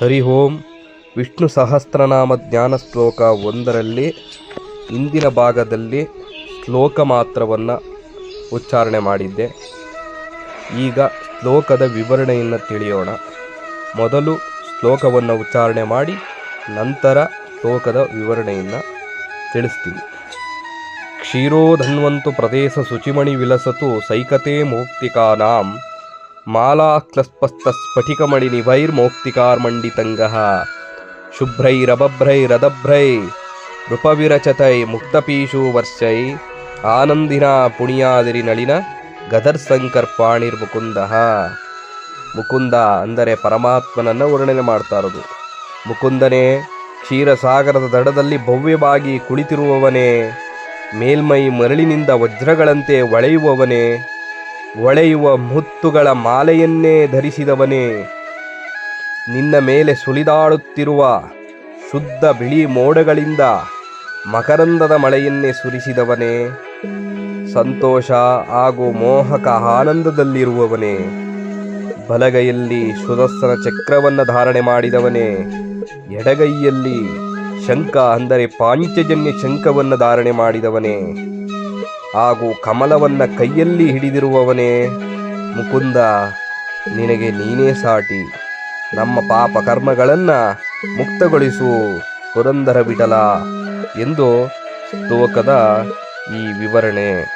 ಹರಿ ಓಂ ವಿಷ್ಣು ಸಹಸ್ರನಾಮ ಜ್ಞಾನ ಶ್ಲೋಕ ಒಂದರಲ್ಲಿ ಇಂದಿನ ಭಾಗದಲ್ಲಿ ಶ್ಲೋಕ ಮಾತ್ರವನ್ನು ಉಚ್ಚಾರಣೆ ಮಾಡಿದ್ದೆ. ಈಗ ಶ್ಲೋಕದ ವಿವರಣೆಯನ್ನು ತಿಳಿಯೋಣ. ಮೊದಲು ಶ್ಲೋಕವನ್ನು ಉಚ್ಚಾರಣೆ ಮಾಡಿ, ನಂತರ ಶ್ಲೋಕದ ವಿವರಣೆಯನ್ನು ತಿಳಿಸ್ತೀವಿ ಕ್ಷೀರೋಧನ್ವಂತು ಪ್ರದೇಶ ಶುಚಿಮಣಿ ವಿಲಸತು ಸೈಕತೆ ಮೌಕ್ತಿಕಾನಾಂ ಮಾಲಾಕ್ಲಸ್ಪಸ್ತಸ್ಫಟಿಕಮಣಿ ನಿಭೈರ್ಮೌಕ್ತಿಕಾರ್ಮಂಡಿತಂಗಃ ಶುಭ್ರೈರಭಭ್ರೈರದಭ್ರೈ ನೃಪವಿರಚತೈ ಮುಕ್ತಪೀಶು ವರ್ಷೈ ಆನಂದಿನ ಪುಣಿಯಾದಿರಿ ನಳಿನ ಗದರ್ಸಂಕರ್ಪಾಣಿರ್ ಮುಕುಂದ ಅಂದರೆ ಪರಮಾತ್ಮನನ್ನು ವರ್ಣನೆ ಮಾಡ್ತಾ ಇರೋದು. ಮುಕುಂದನೇ, ಕ್ಷೀರಸಾಗರದ ದಡದಲ್ಲಿ ಭವ್ಯವಾಗಿ ಕುಳಿತಿರುವವನೇ, ಮೇಲ್ಮೈ ಮರಳಿನಿಂದ ವಜ್ರಗಳಂತೆ ಹೊಳೆಯುವವನೇ ಹೊಳೆಯುವ ಮುತ್ತುಗಳ ಮಾಲೆಯನ್ನೇ ಧರಿಸಿದವನೇ, ನಿನ್ನ ಮೇಲೆ ಸುಳಿದಾಡುತ್ತಿರುವ ಶುದ್ಧ ಬಿಳಿ ಮೋಡಗಳಿಂದ ಮಕರಂದದ ಮಳೆಯನ್ನೇ ಸುರಿಸಿದವನೇ, ಸಂತೋಷ ಹಾಗೂ ಮೋಹಕ ಆನಂದದಲ್ಲಿರುವವನೇ, ಬಲಗೈಯಲ್ಲಿ ಸುದರ್ಶನ ಚಕ್ರವನ್ನು ಧಾರಣೆ ಮಾಡಿದವನೇ, ಎಡಗೈಯಲ್ಲಿ ಶಂಕ ಅಂದರೆ ಪಾಂಚಜನ್ಯ ಶಂಕವನ್ನು ಧಾರಣೆ ಮಾಡಿದವನೇ. ಹಾಗೂ ಕಮಲವನ್ನ ಕೈಯಲ್ಲಿ ಹಿಡಿದಿರುವವನೇ, ಮುಕುಂದ, ನಿನಗೆ ನೀನೇ ಸಾಟಿ. ನಮ್ಮ ಪಾಪ ಕರ್ಮಗಳನ್ನು ಮುಕ್ತಗೊಳಿಸು ಪುರಂದರ ಬಿಡಲ ಎಂದು ತೋಕದ ಈ ವಿವರಣೆ.